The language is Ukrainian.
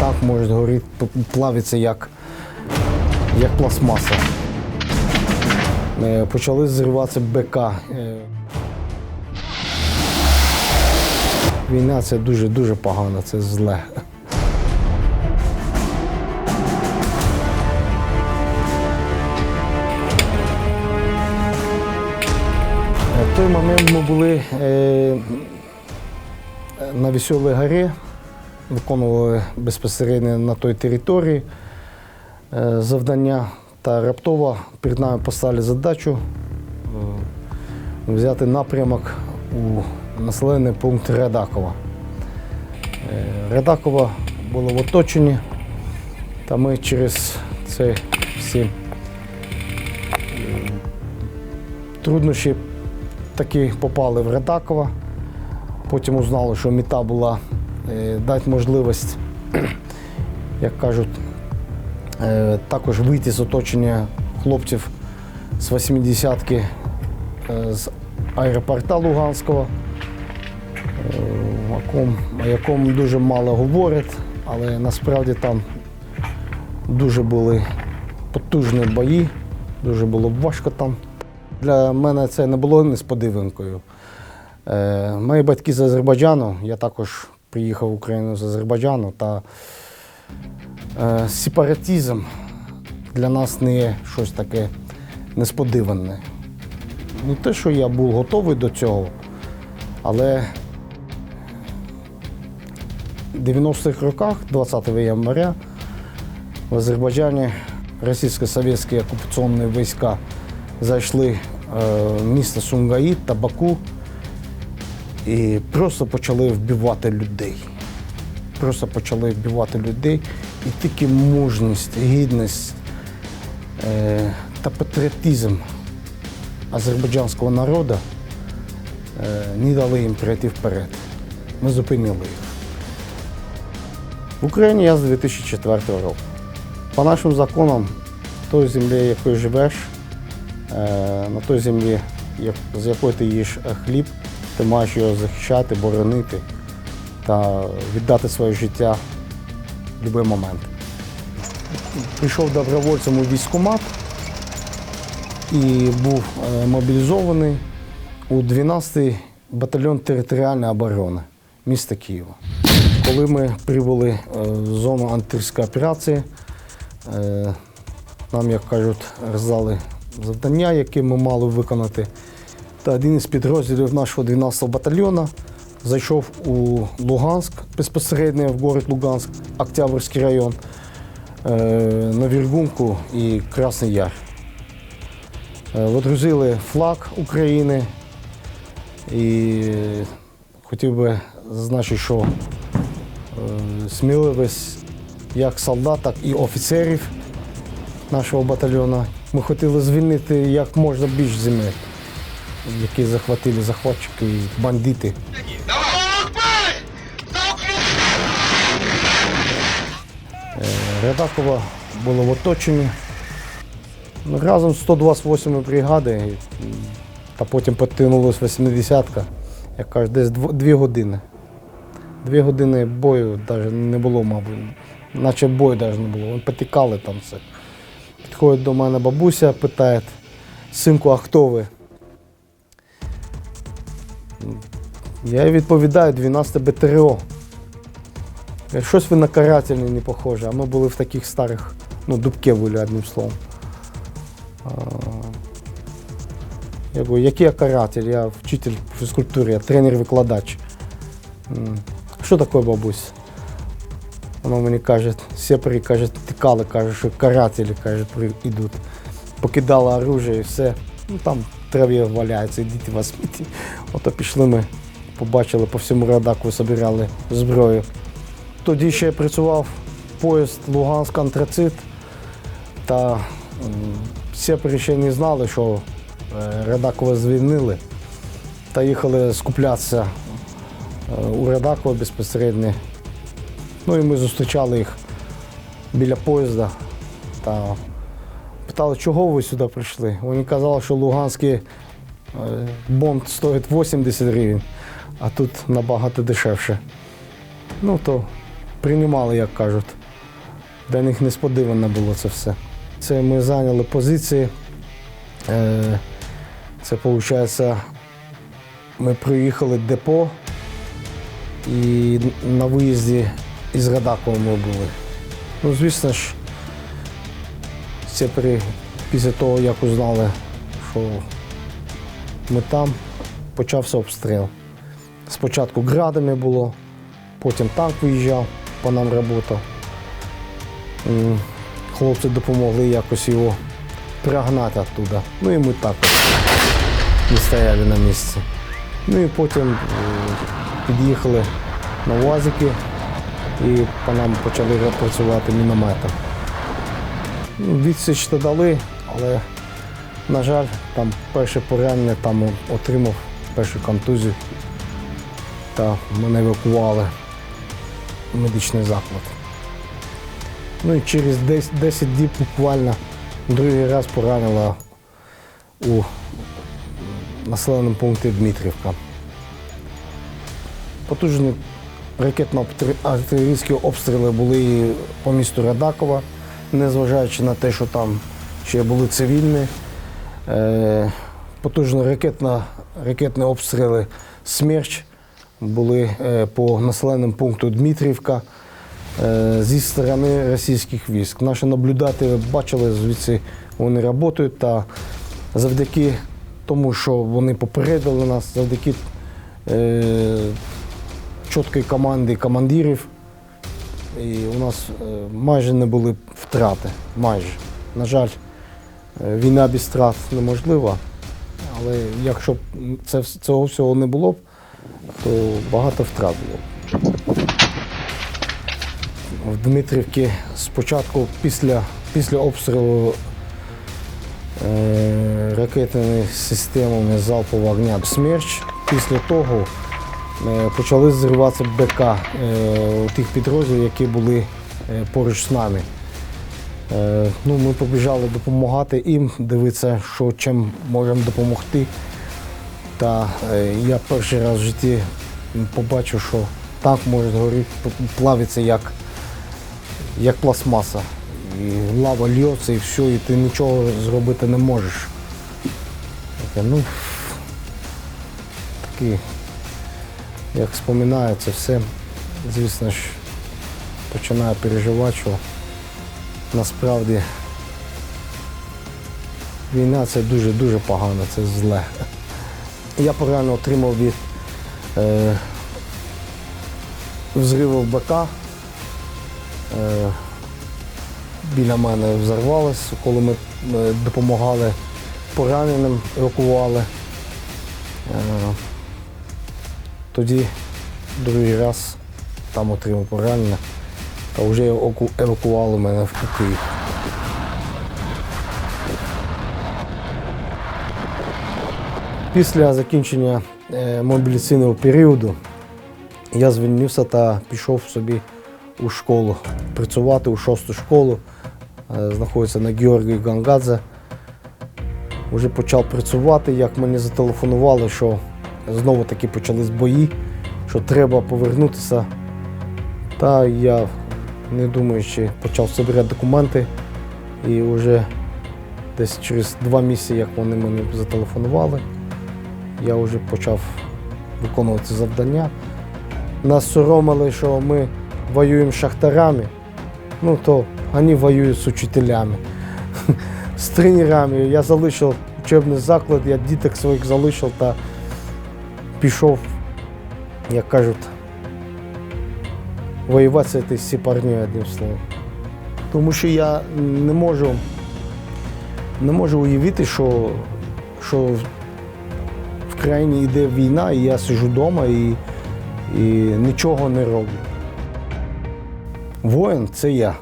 танк може горіти, п- плавитися як, як пластмаса. Е, Почали зриватися БК. Е, Війна це дуже-дуже погано, це зле. В той момент ми були е, на Веселій горі, виконували безпосередньо на той території е, завдання та раптово перед нами поставили задачу е, взяти напрямок у населений пункт Радакова. Е, Радакова було в оточенні, та ми через це всі труднощі таки попали в Радакова. Потім узнали, що мета була дати можливість, як кажуть, е, також вийти з оточення хлопців з 80-ки е, з аеропорта Луганського, е, о якому, дуже мало говорять, але насправді там дуже були потужні бої, дуже було важко там. Для мене це не було несподіванкою. Е, мої батьки з Азербайджану, я також приїхав в Україну з Азербайджану, та е, сепаратизм для нас не є щось таке несподіване. Не те, що я був готовий до цього, але в 90-х роках, 20 января, в Азербайджані російсько-совєтські окупаційні війська зайшли е, в місто Сумгаїд та Баку і просто почали вбивати людей. Просто почали вбивати людей. І тільки мужність, гідність е, та патріотизм азербайджанського народу е, не дали їм пройти вперед. Ми зупинили їх. В Україні я з 2004 року. По нашим законам, той землі, якою живеш, е, на той землі, як- з якої ти їш е, хліб, ти маєш його захищати, боронити та віддати своє життя в будь-який момент. Прийшов добровольцем у військкомат і був е, мобілізований у 12-й батальйон територіальної оборони міста Києва. Коли ми прибули е, в зону антитерористичної операції, е, нам, як кажуть, роздали завдання, які ми мали виконати. Та один із підрозділів нашого 12-го батальйону зайшов у Луганськ, безпосередньо в город Луганськ, Октябрьський район, е, на Віргунку і Красний Яр. Е, Водрузили флаг України і хотів би зазначити, що е, сміливість як солдат, так і офіцерів нашого батальйону. Ми хотіли звільнити як можна більш земель, які захватили захватчики і бандити. Е, Рядакова було в оточенні. Разом з 128 бригади, та потім підтягнулася 80-ка, як кажуть, десь дво- дві години. Дві години бою навіть не було, мабуть. Наче бою навіть не було. Вони потікали там все. Підходить до мене бабуся, питає, синку, а хто ви? Я відповідаю, 12 БТРО. Каже, Щось ви на карательні не похоже, а ми були в таких старих, ну, дубки були, одним словом. А, Я говорю, який я каратель? Я вчитель фізкультури, я тренер-викладач. Що таке бабусь? Вона мені каже, сепари, каже, тікали, каже, що карателі каже, йдуть. Покидала оружие і все. Ну там траві валяється, ідіть вас сміті. Ото пішли ми, побачили по всьому радаку, збирали зброю. Тоді ще працював поїзд Луганськ антрацит. Та сепари ще не знали, що е, Радакова звільнили. Та їхали скуплятися е, у Радакова безпосередньо. Ну і ми зустрічали їх біля поїзда та питали, чого ви сюди прийшли. Вони казали, що Луганський е, бонд стоїть 80 гривень, а тут набагато дешевше. Ну то приймали, як кажуть. Для них несподівано було це все. Це ми зайняли позиції. Е, Це виходить, ми приїхали в депо і на виїзді із Радакова ми були. Ну, звісно ж, це при, після того, як узнали, що ми там, почався обстріл. Спочатку градами було, потім танк виїжджав, по нам працював. Хлопці допомогли якось його пригнати оттуда. Ну і ми так не стояли на місці. Ну і потім е, під'їхали на УАЗики і по нам почали працювати міномети. Ну, Відсіч то дали, але, на жаль, там перше поранення там отримав першу контузію та мене евакували в медичний заклад. Ну і через 10, 10 діб буквально другий раз поранила у населеному пункті Дмитрівка. Потужні ракетно-артилерійські обстріли були по місту Радакова, незважаючи на те, що там ще були цивільні. Е, Потужні ракетні обстріли Смерч були е, по населеному пункту Дмитрівка е, зі сторони російських військ. Наші наблюдателі бачили, звідси вони працюють, та завдяки тому, що вони попередили нас, завдяки чіткої команди командирів, і у нас е, майже не були втрати. Майже. На жаль, е, війна без втрат неможлива, але якщо б це, цього всього не було б, то багато втрат було. б. В Дмитрівці спочатку після, після обстрілу е, ракетними системами залпового вогня «Смерч». Після того почали зриватися БК е, тих підрозділів, які були е, поруч з нами. Е, ну, ми побіжали допомагати їм, дивитися, що чим можемо допомогти. Та е, я перший раз в житті побачив, що танк може згоріти, плавиться як, як пластмаса. І лава льється і все, і ти нічого зробити не можеш. Ну, такі, як споминаю це все, звісно ж, починаю переживати, що насправді війна це дуже-дуже погано, це зле. Я поранення отримав від е, взриву БК. Е, біля мене взорвалося, коли ми е, допомагали пораненим, евакували. Е, тоді другий раз там отримав поранення, та вже еваку- евакували мене в Київ. Після закінчення е, мобілізаційного періоду я звільнився та пішов собі у школу працювати у шосту школу. Е, Знаходиться на Георгії Гангадзе. Вже почав працювати, як мені зателефонували, що знову таки почались бої, що треба повернутися. Та я, не думаючи, почав збирати документи і вже десь через два місяці, як вони мені зателефонували, я вже почав виконувати завдання. Нас соромили, що ми воюємо з шахтарами, ну то вони воюють з учителями, з тренерами. Я залишив учебний заклад, я діток своїх залишив та пішов, як кажуть, воювати з цією сіпарнею, одним словом. Тому що я не можу, не можу уявити, що, що в країні йде війна, і я сиджу вдома і, і нічого не роблю. Воїн це я.